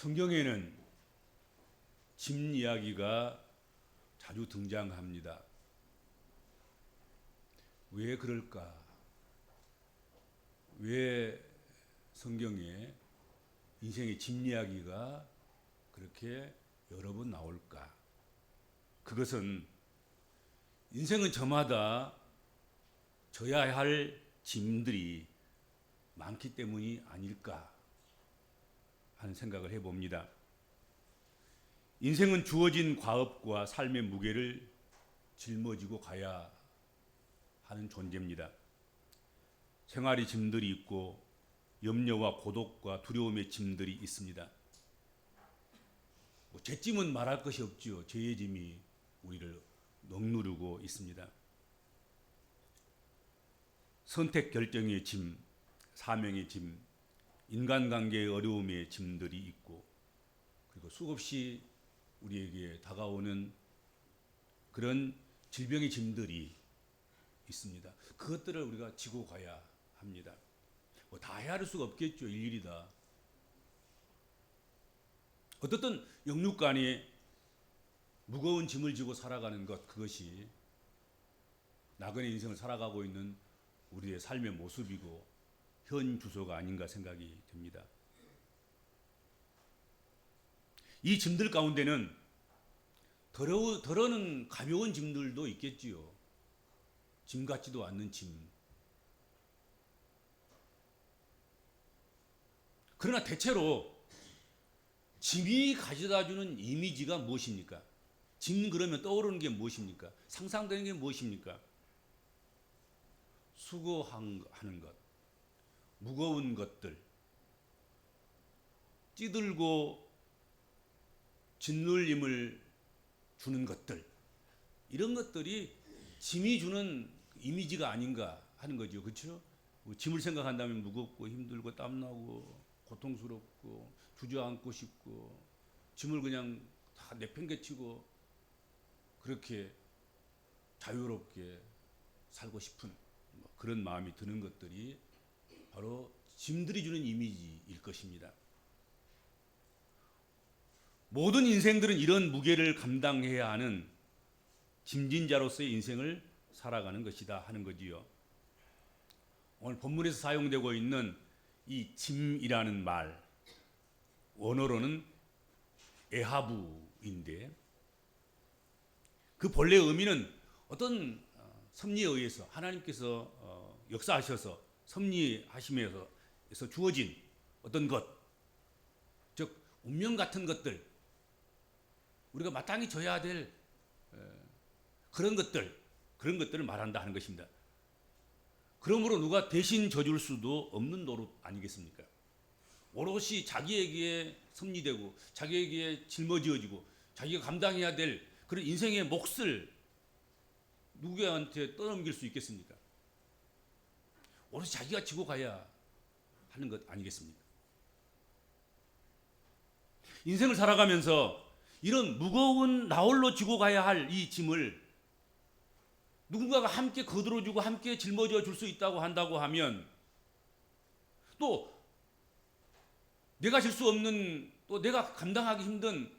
성경에는 짐 이야기가 자주 등장합니다. 왜 그럴까? 왜 성경에 인생의 짐 이야기가 그렇게 여러 번 나올까? 그것은 인생은 저마다 져야 할 짐들이 많기 때문이 아닐까 하는 생각을 해봅니다. 인생은 주어진 과업과 삶의 무게를 짊어지고 가야 하는 존재입니다. 생활의 짐들이 있고 염려와 고독과 두려움의 짐들이 있습니다. 뭐 제 짐은 말할 것이 없지요. 죄의 짐이 우리를 억누르고 있습니다. 선택 결정의 짐, 사명의 짐, 인간관계의 어려움의 짐들이 있고 그리고 수없이 우리에게 다가오는 그런 질병의 짐들이 있습니다. 그것들을 우리가 지고 가야 합니다. 뭐 다 헤아릴 수가 없겠죠. 일일이 다. 어떻든 영육간에 무거운 짐을 지고 살아가는 것 그것이 나그네 인생을 살아가고 있는 우리의 삶의 모습이고 현 주소가 아닌가 생각이 됩니다. 이 짐들 가운데는 더러, 더러는 가벼운 짐들도 있겠지요. 짐 같지도 않는 짐. 그러나 대체로 짐이 가져다 주는 이미지가 무엇입니까? 짐 그러면 떠오르는 게 무엇입니까? 상상되는 게 무엇입니까? 수고하는 것, 무거운 것들, 찌들고 짓눌림을 주는 것들, 이런 것들이 짐이 주는 이미지가 아닌가 하는 거죠. 그렇죠? 뭐 짐을 생각한다면 무겁고 힘들고 땀나고 고통스럽고 주저앉고 싶고 짐을 그냥 다 내팽개치고 그렇게 자유롭게 살고 싶은 뭐 그런 마음이 드는 것들이 바로 짐들이 주는 이미지일 것입니다. 모든 인생들은 이런 무게를 감당해야 하는 짐진자로서의 인생을 살아가는 것이다 하는 거지요. 오늘 본문에서 사용되고 있는 이 짐이라는 말 원어로는 에하부인데 그 본래의 의미는 어떤 어, 섭리에 의해서 하나님께서 어, 역사하셔서 섭리하심에서 주어진 어떤 것, 즉 운명 같은 것들, 우리가 마땅히 져야 될 그런 것들, 그런 것들을 말한다 하는 것입니다. 그러므로 누가 대신 져줄 수도 없는 노릇 아니겠습니까? 오롯이 자기에게 섭리되고 자기에게 짊어지어지고 자기가 감당해야 될 그런 인생의 몫을 누구한테 떠넘길 수 있겠습니까? 오롯이 자기가 지고 가야 하는 것 아니겠습니까? 인생을 살아가면서 이런 무거운 나홀로 지고 가야 할 이 짐을 누군가가 함께 거들어주고 함께 짊어져 줄 수 있다고 한다고 하면 또 내가 질 수 없는 또 내가 감당하기 힘든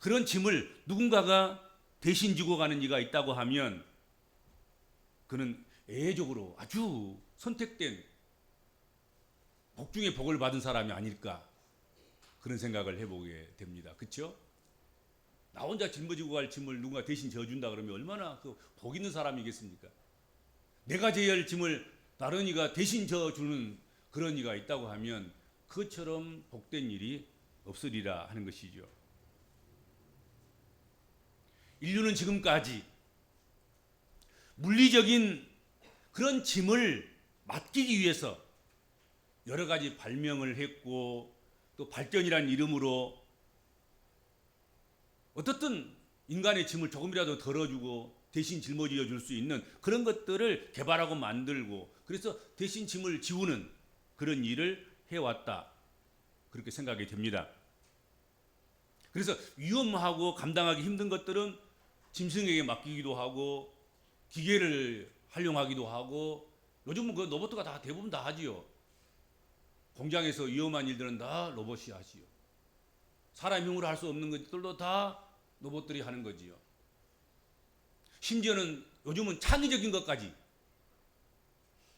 그런 짐을 누군가가 대신 지고 가는 이가 있다고 하면 그는 애적으로 아주 선택된 복 중에 복을 받은 사람이 아닐까 그런 생각을 해보게 됩니다. 그렇죠? 나 혼자 짊어지고 갈 짐을 누군가 대신 져준다 그러면 얼마나 그 복 있는 사람이겠습니까? 내가 져야 할 짐을 다른 이가 대신 져주는 그런 이가 있다고 하면 그처럼 복된 일이 없으리라 하는 것이죠. 인류는 지금까지 물리적인 그런 짐을 맡기기 위해서 여러 가지 발명을 했고 또 발전이란 이름으로 어떻든 인간의 짐을 조금이라도 덜어주고 대신 짊어져 줄수 있는 그런 것들을 개발하고 만들고 그래서 대신 짐을 지우는 그런 일을 해왔다. 그렇게 생각이 됩니다. 그래서 위험하고 감당하기 힘든 것들은 짐승에게 맡기기도 하고 기계를 활용하기도 하고 요즘은 그 로봇가 다 대부분 다 하지요. 공장에서 위험한 일들은 다 로봇이 하지요. 사람 힘으로 할 수 없는 것들도 다 로봇들이 하는 거지요. 심지어는 요즘은 창의적인 것까지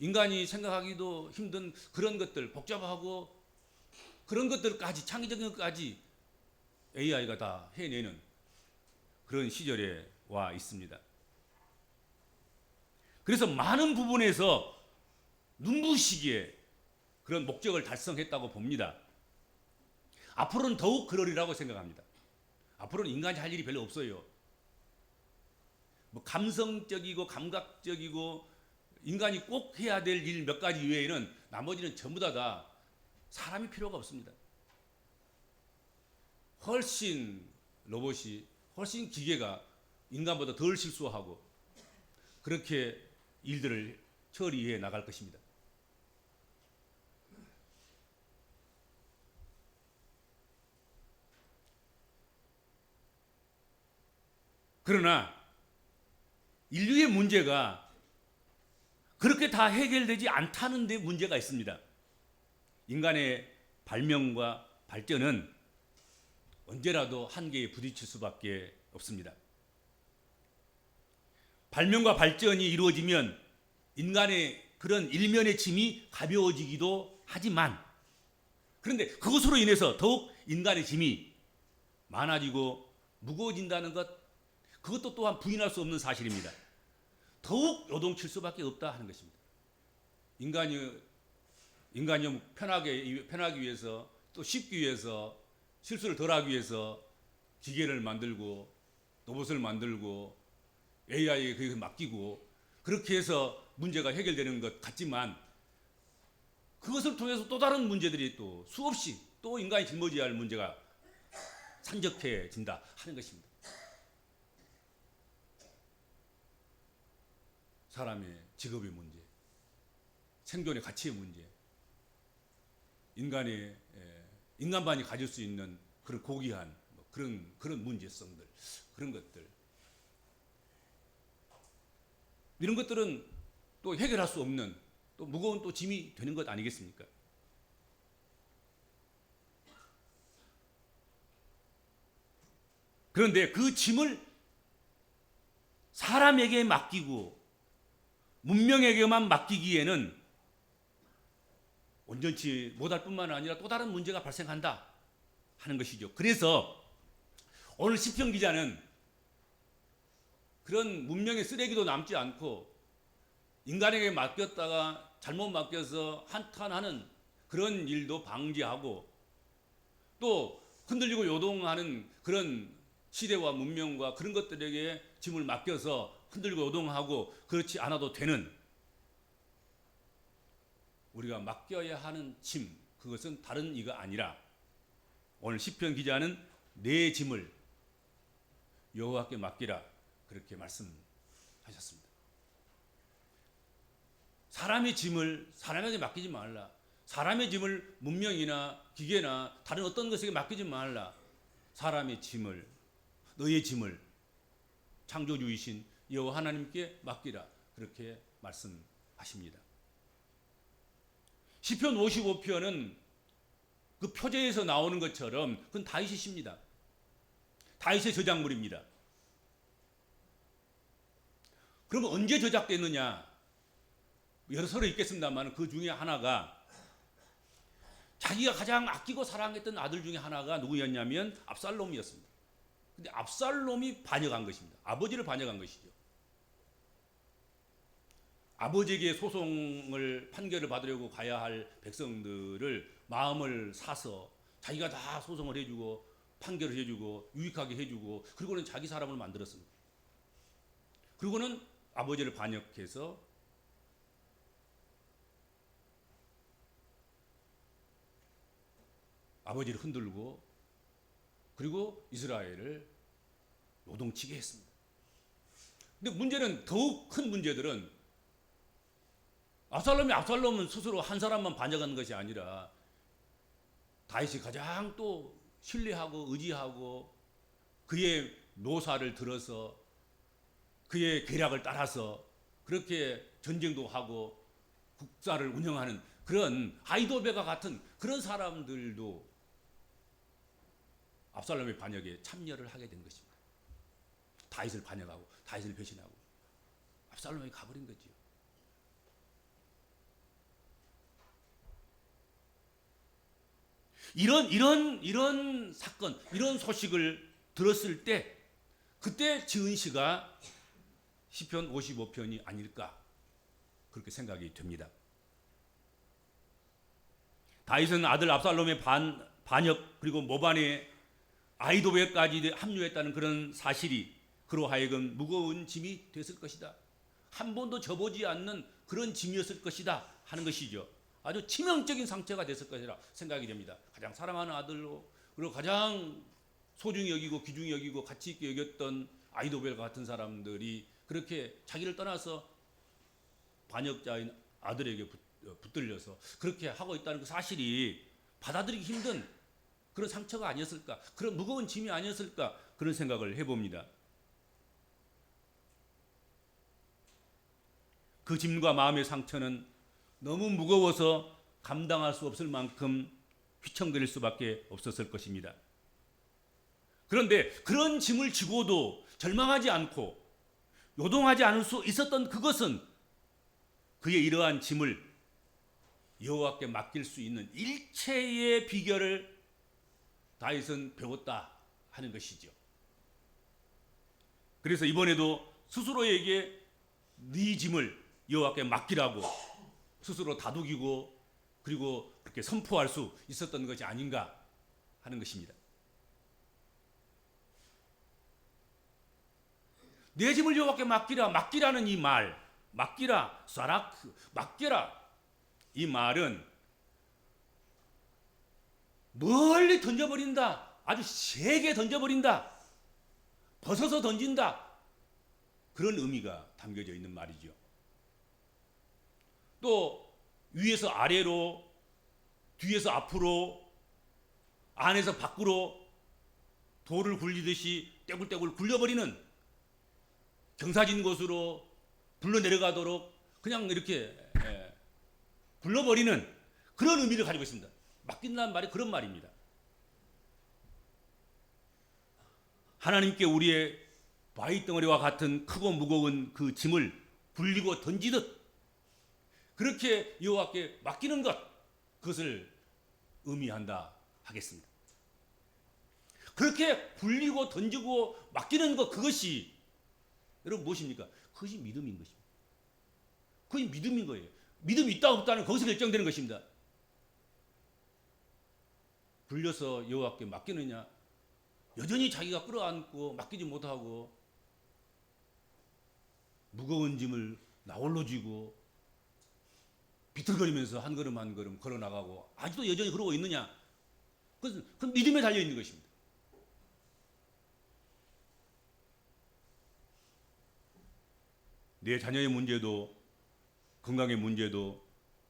인간이 생각하기도 힘든 그런 것들 복잡하고 그런 것들까지 창의적인 것까지 AI가 다 해내는 그런 시절에 와 있습니다. 그래서 많은 부분에서 눈부시기에 그런 목적을 달성했다고 봅니다. 앞으로는 더욱 그러리라고 생각합니다. 앞으로는 인간이 할 일이 별로 없어요. 뭐 감성적이고 감각적이고 인간이 꼭 해야 될 일 몇 가지 외에는 나머지는 전부 다, 다 사람이 필요가 없습니다. 훨씬 로봇이 훨씬 기계가 인간보다 덜 실수하고 그렇게 일들을 처리해 나갈 것입니다. 그러나 인류의 문제가 그렇게 다 해결되지 않다는 데 문제가 있습니다. 인간의 발명과 발전은 언제라도 한계에 부딪힐 수밖에 없습니다. 발명과 발전이 이루어지면 인간의 그런 일면의 짐이 가벼워지기도 하지만 그런데 그것으로 인해서 더욱 인간의 짐이 많아지고 무거워진다는 것 그것도 또한 부인할 수 없는 사실입니다. 더욱 요동칠 수밖에 없다 하는 것입니다. 인간이 인간이 편하게 편하기 위해서 또 쉽기 위해서 실수를 덜하기 위해서 기계를 만들고 로봇을 만들고 AI에 그게 맡기고 그렇게 해서 문제가 해결되는 것 같지만 그것을 통해서 또 다른 문제들이 또 수없이 또 인간이 짊어져야 할 문제가 산적해진다 하는 것입니다. 사람의 직업의 문제, 생존의 가치의 문제, 인간의 인간반이 가질 수 있는 그런 고귀한 뭐 그런 그런 문제성들 그런 것들 이런 것들은 또 해결할 수 없는 또 무거운 또 짐이 되는 것 아니겠습니까? 그런데 그 짐을 사람에게 맡기고 문명에게만 맡기기에는 온전치 못할 뿐만 아니라 또 다른 문제가 발생한다 하는 것이죠. 그래서 오늘 시편 기자는 그런 문명의 쓰레기도 남지 않고 인간에게 맡겼다가 잘못 맡겨서 한탄하는 그런 일도 방지하고 또 흔들리고 요동하는 그런 시대와 문명과 그런 것들에게 짐을 맡겨서 흔들고 요동하고 그렇지 않아도 되는 우리가 맡겨야 하는 짐 그것은 다른 이가 아니라 오늘 시편 기자는 내 짐을 여호와께 맡기라 그렇게 말씀하셨습니다. 사람의 짐을 사람에게 맡기지 말라. 사람의 짐을 문명이나 기계나 다른 어떤 것에게 맡기지 말라. 사람의 짐을 너의 짐을 창조주이신 여호와 하나님께 맡기라. 그렇게 말씀하십니다. 시편 55편은 그 표제에서 나오는 것처럼 그건 다윗의 시입니다. 다윗의 저작물입니다. 그럼 언제 저작됐느냐? 여러 서로 있겠습니다만 그 중에 하나가 자기가 가장 아끼고 사랑했던 아들 중에 하나가 누구였냐면 압살롬이었습니다. 근데 압살롬이 반역한 것입니다. 아버지를 반역한 것이죠. 아버지에게 소송을 판결을 받으려고 가야 할 백성들을 마음을 사서 자기가 다 소송을 해주고 판결을 해주고 유익하게 해주고 그리고는 자기 사람을 만들었습니다. 그리고는 아버지를 반역해서 아버지를 흔들고 그리고 이스라엘을 노동치게 했습니다. 근데 문제는 더욱 큰 문제들은 압살롬이 압살롬은 스스로 한 사람만 반역하는 것이 아니라 다윗이 가장 또 신뢰하고 의지하고 그의 노사를 들어서 그의 계략을 따라서 그렇게 전쟁도 하고 국사를 운영하는 그런 아이도베가 같은 그런 사람들도 압살롬의 반역에 참여를 하게 된 것입니다. 다윗을 반역하고 다윗을 배신하고 압살롬이 가버린 거지요. 이런 이런 이런 사건, 이런 소식을 들었을 때 그때 지은 시가 시편 55편이 아닐까 그렇게 생각이 됩니다. 다윗은 아들 압살롬의 반, 반역 그리고 모반의 아이도베까지 합류했다는 그런 사실이 그로 하여금 무거운 짐이 됐을 것이다. 한 번도 져보지 않는 그런 짐이었을 것이다 하는 것이죠. 아주 치명적인 상처가 됐을 것이라 생각이 됩니다. 가장 사랑하는 아들로 그리고 가장 소중히 여기고 귀중히 여기고 가치 있게 여겼던 아이도벨 같은 사람들이 그렇게 자기를 떠나서 반역자인 아들에게 붙, 어, 붙들려서 그렇게 하고 있다는 그 사실이 받아들이기 힘든 그런 상처가 아니었을까 그런 무거운 짐이 아니었을까 그런 생각을 해봅니다. 그 짐과 마음의 상처는 너무 무거워서 감당할 수 없을 만큼 휘청거릴 수밖에 없었을 것입니다. 그런데 그런 짐을 지고도 절망하지 않고 요동하지 않을 수 있었던 그것은 그의 이러한 짐을 여호와께 맡길 수 있는 일체의 비결을 다윗은 배웠다 하는 것이죠. 그래서 이번에도 스스로에게 네 짐을 여호와께 맡기라고 스스로 다독이고 그리고 그렇게 선포할 수 있었던 것이 아닌가 하는 것입니다. 내 짐을 여호와께 맡기라 맡기라는 이 말, 맡기라 사라크 맡겨라 이 말은 멀리 던져버린다. 아주 세게 던져버린다. 벗어서 던진다. 그런 의미가 담겨져 있는 말이죠. 또 위에서 아래로, 뒤에서 앞으로, 안에서 밖으로 돌을 굴리듯이 떼굴떼굴 굴려버리는 경사진 곳으로 불러 내려가도록 그냥 이렇게 예, 굴러버리는 그런 의미를 가지고 있습니다. 맡긴다는 말이 그런 말입니다. 하나님께 우리의 바위 덩어리와 같은 크고 무거운 그 짐을 굴리고 던지듯 그렇게 여호와께 맡기는 것 그것을 의미한다 하겠습니다. 그렇게 굴리고 던지고 맡기는 것 그것이 여러분 무엇입니까? 그것이 믿음인 것입니다. 그것이 믿음인 거예요. 믿음이 있다 없다는 거기서 결정되는 것입니다. 불려서 여호와께 맡기느냐 여전히 자기가 끌어안고 맡기지 못하고 무거운 짐을 나홀로 쥐고 비틀거리면서 한 걸음 한 걸음 걸어 나가고 아직도 여전히 그러고 있느냐 그것은 그 믿음에 달려 있는 것입니다. 내 자녀의 문제도 건강의 문제도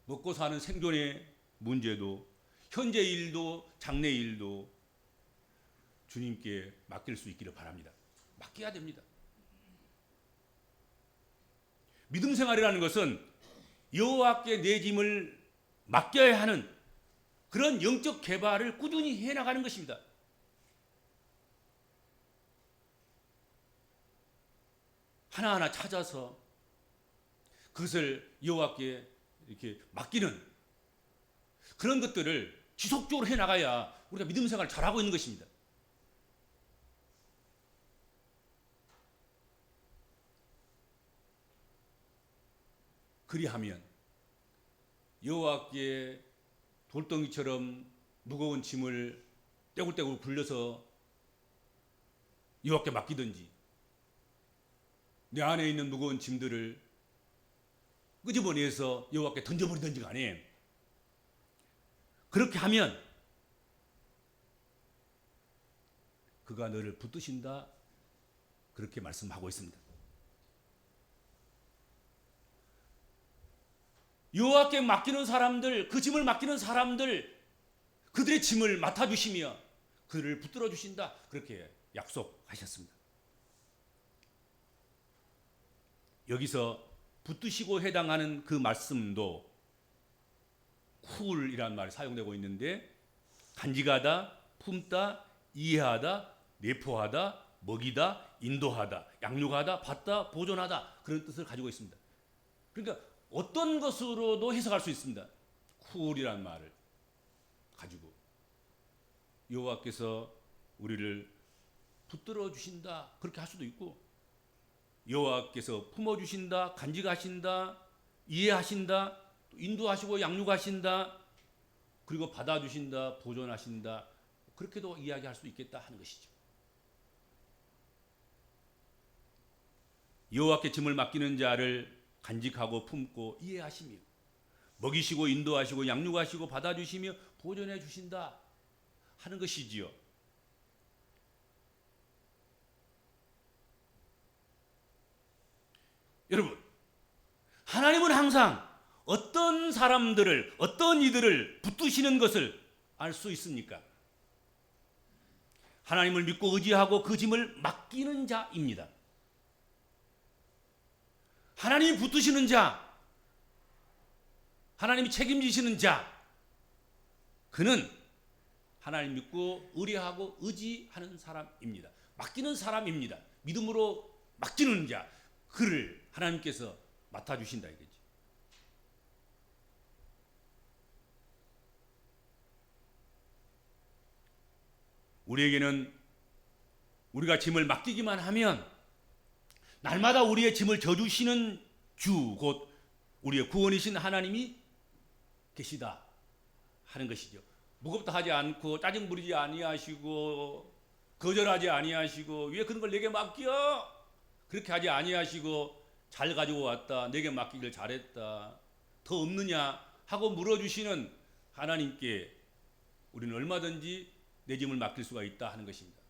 먹고 사는 생존의 문제도 현재 일도 장래 일도 주님께 맡길 수 있기를 바랍니다. 맡겨야 됩니다. 믿음 생활이라는 것은 여호와께 내 짐을 맡겨야 하는 그런 영적 개발을 꾸준히 해 나가는 것입니다. 하나하나 찾아서 그것을 여호와께 이렇게 맡기는 그런 것들을 지속적으로 해 나가야 우리가 믿음 생활을 잘하고 있는 것입니다. 그리하면 여호와께 돌덩이처럼 무거운 짐을 떼굴떼굴 굴려서 여호와께 맡기든지 내 안에 있는 무거운 짐들을 끄집어내서 여호와께 던져버리든지 간에 그렇게 하면 그가 너를 붙드신다 그렇게 말씀하고 있습니다. 여호와께 맡기는 사람들, 그 짐을 맡기는 사람들, 그들의 짐을 맡아 주시며 그를 붙들어 주신다. 그렇게 약속하셨습니다. 여기서 붙드시고 해당하는 그 말씀도 쿨이라는 말이 사용되고 있는데 간직하다, 품다, 이해하다, 내포하다, 먹이다, 인도하다, 양육하다, 받다, 보존하다 그런 뜻을 가지고 있습니다. 그러니까 어떤 것으로도 해석할 수 있습니다. 쿨이란 말을 가지고 여호와께서 우리를 붙들어 주신다 그렇게 할 수도 있고 여호와께서 품어 주신다 간직하신다 이해하신다 또 인도하시고 양육하신다 그리고 받아 주신다 보존하신다 그렇게도 이야기할 수 있겠다 하는 것이죠. 여호와께 짐을 맡기는 자를 간직하고 품고 이해하시며 먹이시고 인도하시고 양육하시고 받아 주시며 보존해 주신다 하는 것이지요. 여러분, 하나님은 항상 어떤 사람들을, 어떤 이들을 붙드시는 것을 알 수 있습니까? 하나님을 믿고 의지하고 그 짐을 맡기는 자입니다. 하나님이 붙드시는 자, 하나님이 책임지시는 자, 그는 하나님 믿고 의뢰하고 의지하는 사람입니다. 맡기는 사람입니다. 믿음으로 맡기는 자, 그를 하나님께서 맡아주신다 이거지. 우리에게는 우리가 짐을 맡기기만 하면 날마다 우리의 짐을 져주시는 주, 곧 우리의 구원이신 하나님이 계시다 하는 것이죠. 무겁다 하지 않고 짜증 부리지 아니하시고 거절하지 아니하시고 왜 그런 걸 내게 맡겨? 그렇게 하지 아니하시고 잘 가지고 왔다. 내게 맡기길 잘했다. 더 없느냐 하고 물어주시는 하나님께 우리는 얼마든지 내 짐을 맡길 수가 있다 하는 것입니다.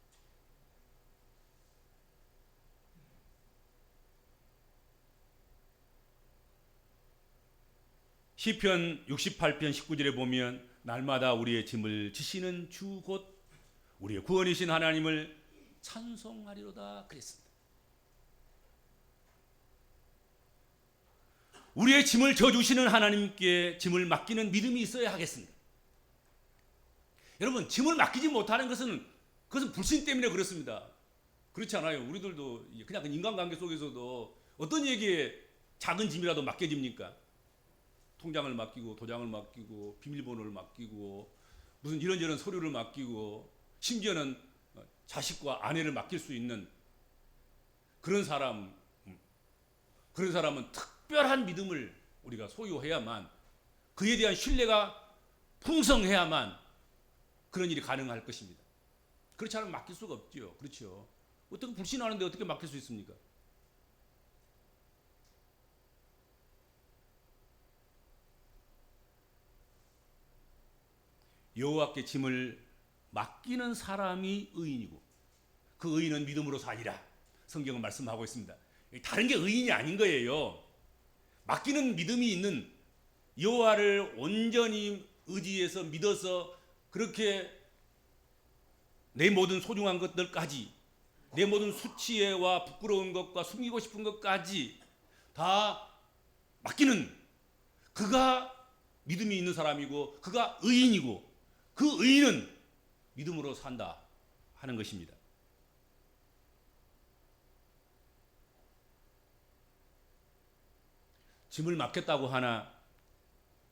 시편 68편 19절에 보면 날마다 우리의 짐을 지시는 주 곧 우리의 구원이신 하나님을 찬송하리로다 그랬습니다. 우리의 짐을 져주시는 하나님께 짐을 맡기는 믿음이 있어야 하겠습니다. 여러분 짐을 맡기지 못하는 것은 그것은 불신 때문에 그렇습니다. 그렇지 않아요. 우리들도 그냥 그 인간관계 속에서도 어떤 얘기에 작은 짐이라도 맡겨집니까? 통장을 맡기고 도장을 맡기고 비밀번호를 맡기고 무슨 이런저런 서류를 맡기고 심지어는 자식과 아내를 맡길 수 있는 그런 사람 그런 사람은 특 별한 믿음을 우리가 소유해야만 그에 대한 신뢰가 풍성해야만 그런 일이 가능할 것입니다. 그렇지 않으면 맡길 수가 없죠. 그렇죠. 어떻게 불신하는데 어떻게 맡길 수 있습니까? 여호와께 짐을 맡기는 사람이 의인이고 그 의인은 믿음으로 살리라. 성경은 말씀하고 있습니다. 다른 게 의인이 아닌 거예요. 맡기는 믿음이 있는 여호와를 온전히 의지해서 믿어서 그렇게 내 모든 소중한 것들까지 내 모든 수치와 부끄러운 것과 숨기고 싶은 것까지 다 맡기는 그가 믿음이 있는 사람이고 그가 의인이고 그 의인은 믿음으로 산다 하는 것입니다. 짐을 맡겼다고 하나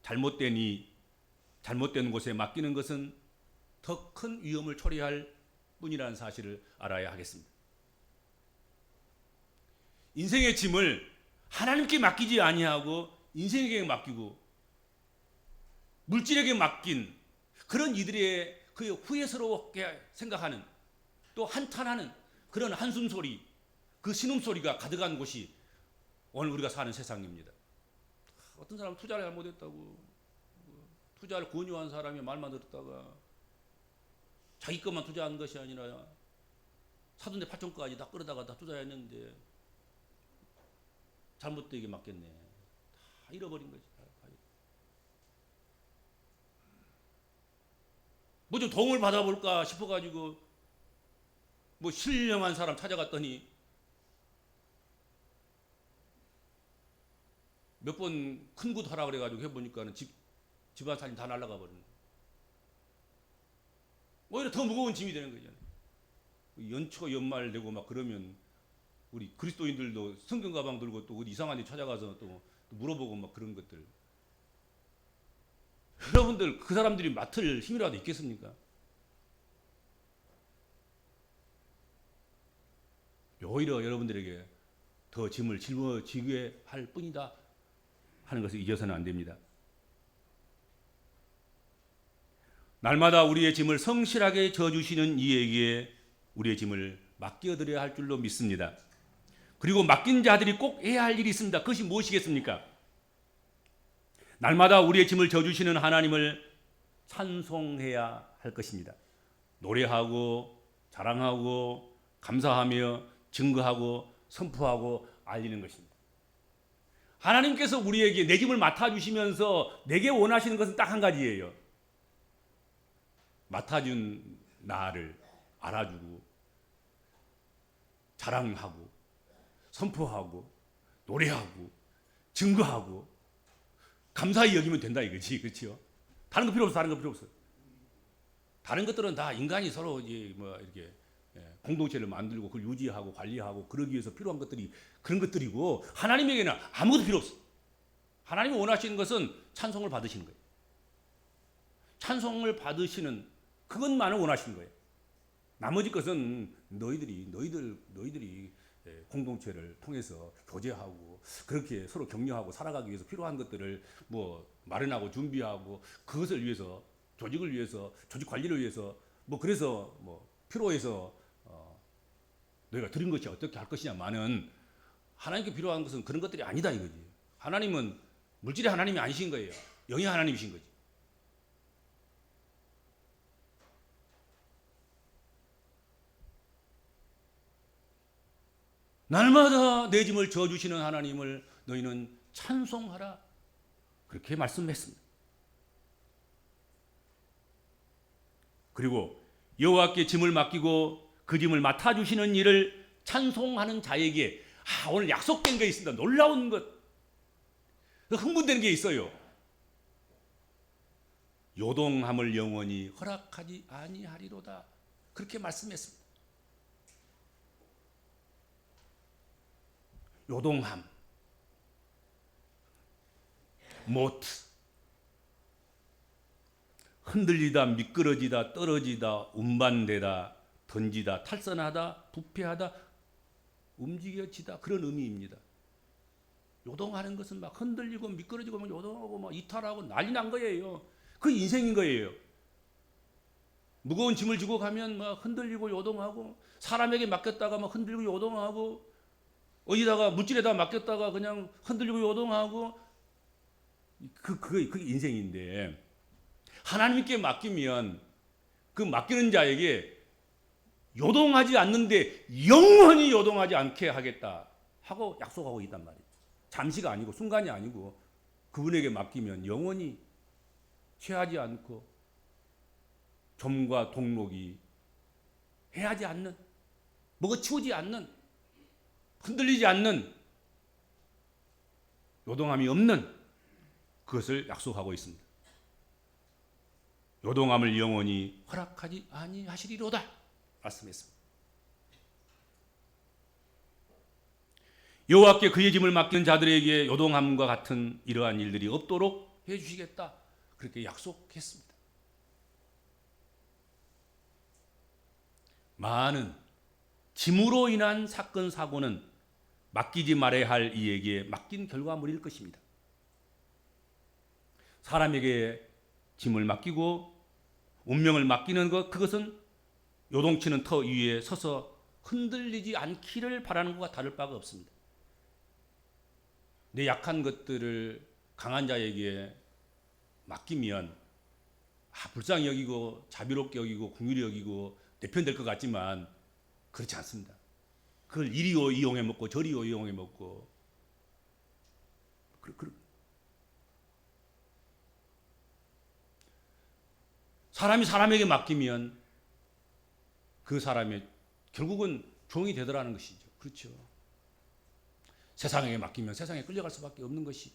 잘못되니 잘못된 곳에 맡기는 것은 더 큰 위험을 초래할 뿐이라는 사실을 알아야 하겠습니다. 인생의 짐을 하나님께 맡기지 아니하고 인생에게 맡기고 물질에게 맡긴 그런 이들의 그 후회스럽게 생각하는 또 한탄하는 그런 한숨 소리, 그 신음 소리가 가득한 곳이 오늘 우리가 사는 세상입니다. 어떤 사람 투자를 잘못했다고 투자를 권유한 사람이 말만 들었다가 자기 것만 투자한 것이 아니라 사돈네 팔촌까지 다 끌어다가 다 투자했는데 잘못되게 맡겼네. 다 잃어버린 거지. 뭐 좀 도움을 받아볼까 싶어가지고 뭐 신령한 사람 찾아갔더니 몇 번 큰 곳 하라 그래가지고 해보니까는 집 집안 살림 다 날라가 버리는. 오히려 더 무거운 짐이 되는 거잖아요. 연초 연말 되고 막 그러면 우리 그리스도인들도 성경 가방 들고 또 어디 이상한 데 찾아가서 또 물어보고 막 그런 것들. 여러분들 그 사람들이 맡을 힘이라도 있겠습니까? 오히려 여러분들에게 더 짐을 짊어지게 할 뿐이다 하는 것을 잊어서는 안 됩니다. 날마다 우리의 짐을 성실하게 져주시는 이에게 우리의 짐을 맡겨드려야 할 줄로 믿습니다. 그리고 맡긴 자들이 꼭 해야 할 일이 있습니다. 그것이 무엇이겠습니까? 날마다 우리의 짐을 져주시는 하나님을 찬송해야 할 것입니다. 노래하고 자랑하고 감사하며 증거하고 선포하고 알리는 것입니다. 하나님께서 우리에게 내 짐을 맡아주시면서 내게 원하시는 것은 딱 한 가지예요. 맡아준 나를 알아주고 자랑하고 선포하고 노래하고 증거하고 감사히 여기면 된다 이거지 그렇죠? 다른 거 필요 없어 다른 거 필요 없어 다른 것들은 다 인간이 서로 이제 뭐 이렇게 예, 공동체를 만들고 그걸 유지하고 관리하고 그러기 위해서 필요한 것들이 그런 것들이고 하나님에게는 아무것도 필요 없어. 하나님이 원하시는 것은 찬송을 받으시는 거예요. 찬송을 받으시는 그것만을 원하시는 거예요. 나머지 것은 너희들이 너희들 너희들이 예, 공동체를 통해서 교제하고 그렇게 서로 격려하고 살아가기 위해서 필요한 것들을 뭐 마련하고 준비하고 그것을 위해서 조직을 위해서 조직 관리를 위해서 뭐 그래서 뭐 필요해서 어 너희가 드린 것이 어떻게 할 것이냐만은 하나님께 필요한 것은 그런 것들이 아니다 이거지. 하나님은 물질의 하나님이 아니신 거예요. 영의 하나님이신 거지. 날마다 내 짐을 져주시는 하나님을 너희는 찬송하라. 그렇게 말씀했습니다. 그리고 여호와께 짐을 맡기고 그 짐을 맡아주시는 일을 찬송하는 자에게 아, 오늘 약속된 게 있습니다. 놀라운 것. 흥분되는 게 있어요. 요동함을 영원히 허락하지 아니하리로다. 그렇게 말씀했습니다. 요동함, 모트, 흔들리다, 미끄러지다, 떨어지다, 운반되다, 던지다, 탈선하다, 부패하다, 움직여지다 그런 의미입니다. 요동하는 것은 막 흔들리고 미끄러지고 막 요동하고 막 이탈하고 난리 난 거예요. 그 인생인 거예요. 무거운 짐을 지고 가면 막 흔들리고 요동하고 사람에게 맡겼다가 막 흔들리고 요동하고 어디다가 물질에다 맡겼다가 그냥 흔들리고 요동하고 그 그게 그 인생인데 하나님께 맡기면 그 맡기는 자에게 요동하지 않는데 영원히 요동하지 않게 하겠다 하고 약속하고 있단 말이에요. 잠시가 아니고 순간이 아니고 그분에게 맡기면 영원히 취하지 않고 점과 동록이 해하지 않는 뭐가 치우지 않는 흔들리지 않는 요동함이 없는 그것을 약속하고 있습니다. 요동함을 영원히 허락하지 아니하시리로다 말씀했습니다. 여호와께 그의 짐을 맡긴 자들에게 요동함과 같은 이러한 일들이 없도록 해 주시겠다. 그렇게 약속했습니다. 많은 짐으로 인한 사건 사고는 맡기지 말아야 할 이에게 맡긴 결과물일 것입니다. 사람에게 짐을 맡기고 운명을 맡기는 것 그것은 요동치는 터 위에 서서 흔들리지 않기를 바라는 것과 다를 바가 없습니다. 내 약한 것들을 강한 자에게 맡기면 아, 불쌍히 여기고 자비롭게 여기고 궁휼히 여기고 내 편 될 것 같지만 그렇지 않습니다. 그걸 이리오 이용해 먹고 저리오 이용해 먹고 그, 그, 사람이 사람에게 맡기면 그 사람의 결국은 종이 되더라는 것이죠. 그렇죠. 세상에게 맡기면 세상에 끌려갈 수밖에 없는 것이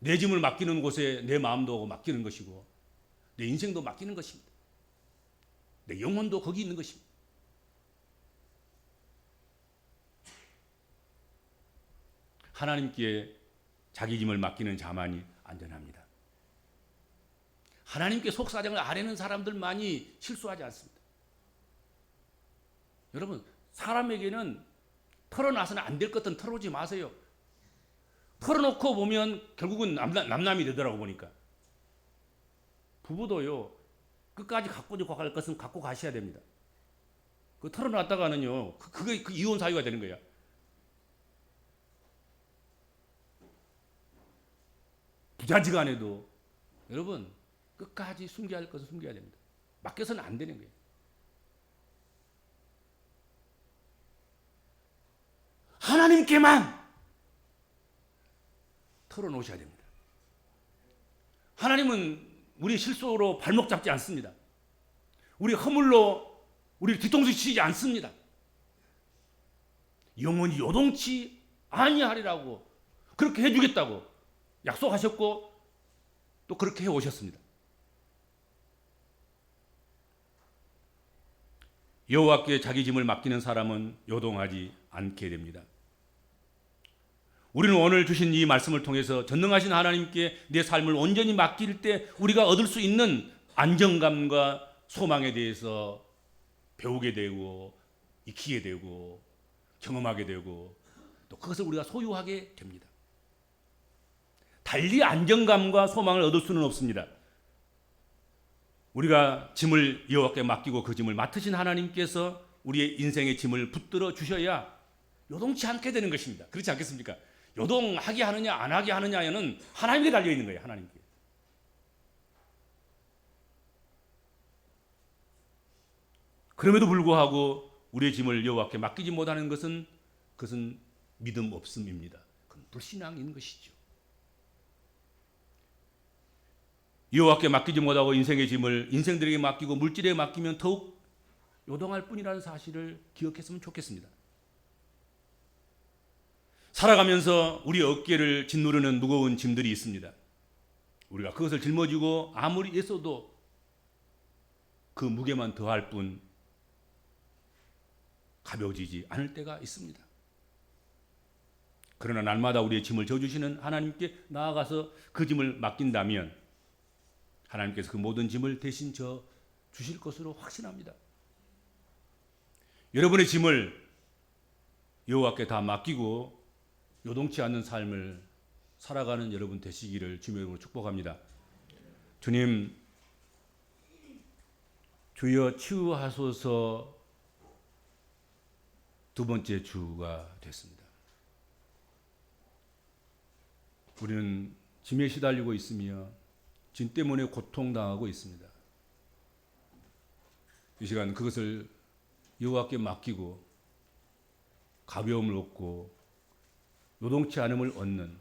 내 짐을 맡기는 곳에 내 마음도 맡기는 것이고 내 인생도 맡기는 것입니다. 내 영혼도 거기 있는 것입니다. 하나님께 자기 짐을 맡기는 자만이 안전합니다. 하나님께 속사정을 아뢰는 사람들만이 실수하지 않습니다. 여러분, 사람에게는 털어놔서는 안 될 것은 털어오지 마세요. 털어놓고 보면 결국은 남남, 남남이 되더라고 보니까. 부부도요, 끝까지 갖고 갈 것은 갖고 가셔야 됩니다. 그 털어놨다가는요, 그, 그게 그 이혼 사유가 되는 거야. 부자지간에도 여러분 끝까지 숨겨야 할 것은 숨겨야 됩니다. 맡겨서는 안 되는 거예요. 하나님께만 털어놓으셔야 됩니다. 하나님은 우리 실수로 발목 잡지 않습니다. 우리 허물로 우리 뒤통수 치지 않습니다. 영원히 요동치 아니하리라고 그렇게 해주겠다고 약속하셨고 또 그렇게 해 오셨습니다. 여호와께 자기 짐을 맡기는 사람은 요동하지 않게 됩니다. 우리는 오늘 주신 이 말씀을 통해서 전능하신 하나님께 내 삶을 온전히 맡길 때 우리가 얻을 수 있는 안정감과 소망에 대해서 배우게 되고 익히게 되고 경험하게 되고 또 그것을 우리가 소유하게 됩니다. 달리 안정감과 소망을 얻을 수는 없습니다. 우리가 짐을 여호와께 맡기고 그 짐을 맡으신 하나님께서 우리의 인생의 짐을 붙들어 주셔야 요동치 않게 되는 것입니다. 그렇지 않겠습니까? 요동하게 하느냐 안 하게 하느냐에는 하나님께 달려 있는 거예요. 하나님께. 그럼에도 불구하고 우리의 짐을 여호와께 맡기지 못하는 것은 그것은 믿음 없음입니다. 그건 불신앙인 것이죠. 여호와께 맡기지 못하고 인생의 짐을 인생들에게 맡기고 물질에 맡기면 더욱 요동할 뿐이라는 사실을 기억했으면 좋겠습니다. 살아가면서 우리 어깨를 짓누르는 무거운 짐들이 있습니다. 우리가 그것을 짊어지고 아무리 애써도 그 무게만 더할 뿐 가벼워지지 않을 때가 있습니다. 그러나 날마다 우리의 짐을 져주시는 하나님께 나아가서 그 짐을 맡긴다면 하나님께서 그 모든 짐을 대신 져 주실 것으로 확신합니다. 여러분의 짐을 여호와께 다 맡기고 요동치 않는 삶을 살아가는 여러분 되시기를 주님의 이름으로 축복합니다. 주님 주여 치유하소서 두 번째 주가 됐습니다. 우리는 짐에 시달리고 있으며 짐 때문에 고통당하고 있습니다. 이 시간 그것을 여호와께 맡기고 가벼움을 얻고 노동치 않음을 얻는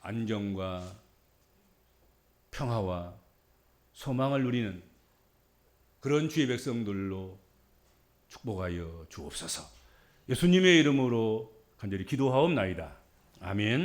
안정과 평화와 소망을 누리는 그런 주의 백성들로 축복하여 주옵소서. 예수님의 이름으로 간절히 기도하옵나이다. 아멘.